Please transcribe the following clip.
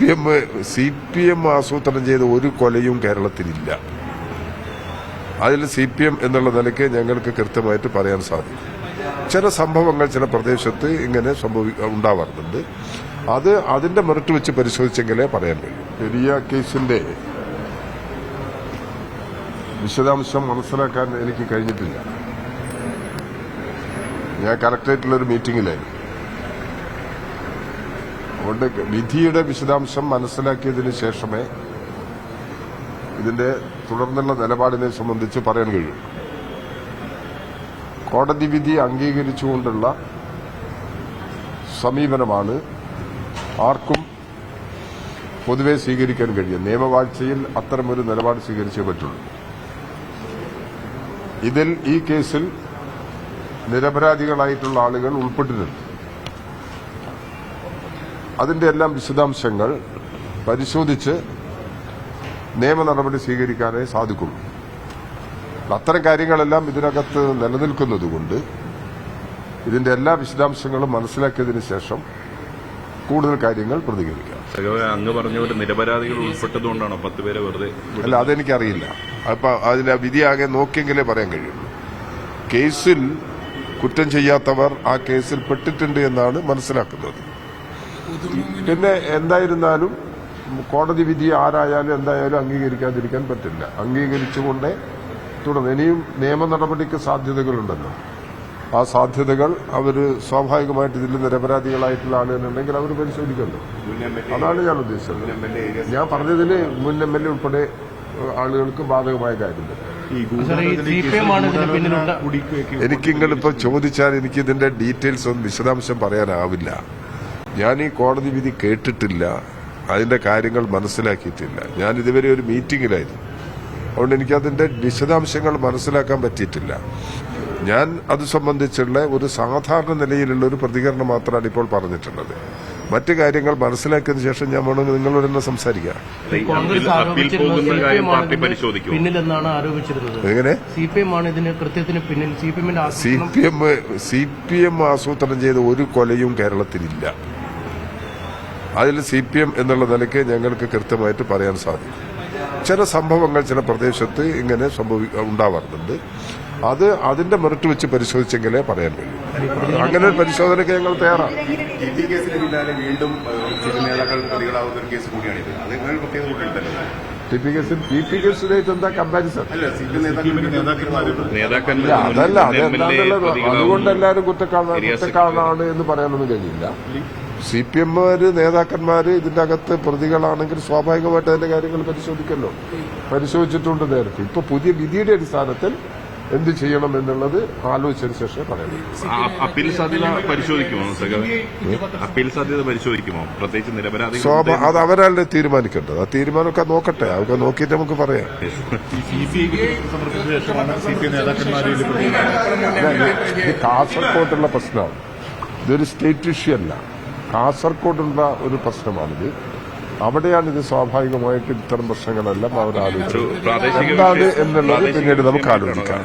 P M C P M ആസൂത്രണം ചെയ്ത ഒരു കൊലയും കേരളത്തിലില്ല അതിൽ സി പി എം എന്നുള്ള നിലയ്ക്ക് ഞങ്ങൾക്ക് കൃത്യമായിട്ട് പറയാൻ സാധിക്കും. ചില സംഭവങ്ങൾ ചില പ്രദേശത്ത് ഇങ്ങനെ സംഭവി ഉണ്ടാവാറുണ്ട്. അത് അതിന്റെ മെറിറ്റ് വെച്ച് പരിശോധിച്ചെങ്കിലേ പറയാൻ കഴിയും. പെരിയ കേസിന്റെ വിശദാംശം മനസ്സിലാക്കാൻ എനിക്ക് കഴിഞ്ഞിട്ടില്ല. ഞാൻ കലക്ടറേറ്റിലൊരു മീറ്റിംഗിലായിരുന്നു. അതുകൊണ്ട് വിധിയുടെ വിശദാംശം മനസ്സിലാക്കിയതിനു ശേഷമേ ഇതിന്റെ തുടർന്നുള്ള നിലപാടിനെ സംബന്ധിച്ച് പറയാൻ കഴിയും. കോടതി വിധി അംഗീകരിച്ചുകൊണ്ടുള്ള സമീപനമാണ് ആർക്കും പൊതുവെ സ്വീകരിക്കാൻ കഴിയും നിയമവാഴ്ചയിൽ അത്തരമൊരു നിലപാട് സ്വീകരിച്ചേ പറ്റുള്ളൂ. ഇതിൽ ഈ കേസിൽ നിരപരാധികളായിട്ടുള്ള ആളുകൾ ഉൾപ്പെട്ടിട്ടുണ്ട്. അതിന്റെ എല്ലാം വിശദാംശങ്ങൾ പരിശോധിച്ച് നിയമ നടപടി സ്വീകരിക്കാനേ സാധിക്കുള്ളൂ അത്തരം കാര്യങ്ങളെല്ലാം ഇതിനകത്ത് നിലനിൽക്കുന്നതുകൊണ്ട് ഇതിന്റെ എല്ലാ വിശദാംശങ്ങളും മനസ്സിലാക്കിയതിനു ശേഷം കൂടുതൽ കാര്യങ്ങൾ പ്രതികരിക്കാം. അങ്ങ് പറഞ്ഞ പോലെ നിരപരാധികൾ ഉൾപ്പെട്ടതുകൊണ്ടാണോ പത്ത് പേരെ വെറുതെ അല്ല അതെനിക്കറിയില്ല. അപ്പൊ അതിന്റെ വിധി ആകെ നോക്കിയെങ്കിലേ പറയാൻ കഴിയുള്ളൂ. കേസിൽ കുറ്റം ചെയ്യാത്തവർ ആ കേസിൽ പെട്ടിട്ടുണ്ട് എന്നാണ് മനസ്സിലാക്കുന്നത്. പിന്നെ എന്തായിരുന്നാലും കോടതി വിധി ആരായാലും എന്തായാലും അംഗീകരിക്കാതിരിക്കാൻ പറ്റില്ല. അംഗീകരിച്ചുകൊണ്ടേ തുടർന്ന് ഇനിയും നിയമ നടപടിക്ക് സാധ്യതകളുണ്ടല്ലോ. ആ സാധ്യതകൾ അവർ സ്വാഭാവികമായിട്ട് ഇതിൽ നിരപരാധികളായിട്ടുള്ള ആളുകളുണ്ടെങ്കിൽ അവർ പരിശോധിക്കണ്ടോ? അതാണ് ഞാൻ ഉദ്ദേശിച്ചത്. ഞാൻ പറഞ്ഞതിന് മുൻ എം എൽ എ ഉൾപ്പെടെ ആളുകൾക്ക് ബാധകമായ കാര്യമില്ല. എനിക്കിങ്ങനെ ഈ സി പി എം ആണ് ഇതിന് എനിക്കിങ്ങളിപ്പോ ചോദിച്ചാൽ എനിക്ക് ഇതിന്റെ ഡീറ്റെയിൽസ് ഒന്നും വിശദാംശം പറയാനാവില്ല. ഞാൻ ഈ കോടതി വിധി കേട്ടിട്ടില്ല. അതിന്റെ കാര്യങ്ങൾ മനസ്സിലാക്കിയിട്ടില്ല. ഞാൻ ഇതുവരെ ഒരു മീറ്റിംഗിലായിരുന്നു അതുകൊണ്ട് എനിക്കതിന്റെ വിശദാംശങ്ങൾ മനസ്സിലാക്കാൻ പറ്റിയിട്ടില്ല. ഞാൻ അത് സംബന്ധിച്ചുള്ള ഒരു സാധാരണ നിലയിലുള്ള ഒരു പ്രതികരണം മാത്രമാണ് ഇപ്പോൾ പറഞ്ഞിട്ടുള്ളത്. മറ്റു കാര്യങ്ങൾ മനസ്സിലാക്കിയതിനു ശേഷം ഞാൻ വേണമെങ്കിൽ നിങ്ങളോട് തന്നെ സംസാരിക്കാം. എങ്ങനെ? C P M C P M ആസൂത്രണം ചെയ്ത ഒരു കൊലയും കേരളത്തിലില്ല. അതിൽ സി പി എം എന്നുള്ള നിലയ്ക്ക് ഞങ്ങൾക്ക് കൃത്യമായിട്ട് പറയാൻ സാധിക്കും. ചില സംഭവങ്ങൾ ചില പ്രദേശത്ത് ഇങ്ങനെ സംഭവി ഉണ്ടാവാറുണ്ട്. അത് അതിന്റെ മെറിറ്റ് വെച്ച് പരിശോധിച്ചെങ്കിലേ പറയാൻ കഴിയും. അങ്ങനെ ഒരു പരിശോധനയ്ക്ക് ഞങ്ങൾ തയ്യാറാണ്. വീണ്ടും ചില കേസ് അത് ടി പി പി കേസിനായിട്ട് എന്താ കമ്പാരിസൺ പി അതല്ല അത് എന്താന്നുള്ളത് അതുകൊണ്ട് എല്ലാവരും കുറ്റക്കാരന കുറ്റക്കാരനാണ് എന്ന് പറയാനൊന്നും കഴിയില്ല. സി പി എമ്മുകാര് നേതാക്കന്മാര് ഇതിന്റെ അകത്ത് പ്രതികളാണെങ്കിൽ സ്വാഭാവികമായിട്ട് അതിന്റെ കാര്യങ്ങൾ പരിശോധിക്കല്ലോ. പരിശോധിച്ചിട്ടുണ്ട് നേരത്തെ. ഇപ്പൊ പുതിയ വിധിയുടെ അടിസ്ഥാനത്തിൽ എന്ത് ചെയ്യണം എന്നുള്ളത് ആലോചിച്ചതിന് ശേഷം പറയാം അപ്പീൽ സാധ്യത പരിശോധിക്കുമോ അപ്പീൽ സാധ്യത പരിശോധിക്കുമോ? പ്രത്യേകിച്ച് നിരപരാധി സ്വാഭാ അത് അവരല്ലേ തീരുമാനിക്കേണ്ടത്? ആ തീരുമാനമൊക്കെ നോക്കട്ടെ. അതൊക്കെ നോക്കിയിട്ട് നമുക്ക് പറയാം. കാസർകോട്ടുള്ള പ്രശ്നമാണ്. ഇതൊരു സ്റ്റേറ്റ് ഇഷ്യൂ അല്ല. കാസർകോട്ടുള്ള ഒരു പ്രശ്നമാണിത്. അവിടെയാണ് ഇത് സ്വാഭാവികമായിട്ട് ഇത്തരം പ്രശ്നങ്ങളെല്ലാം അവർ ആലോചിച്ചു എന്താണ് എന്നുള്ളത് പിന്നീട് നമുക്ക് ആലോചിക്കാം.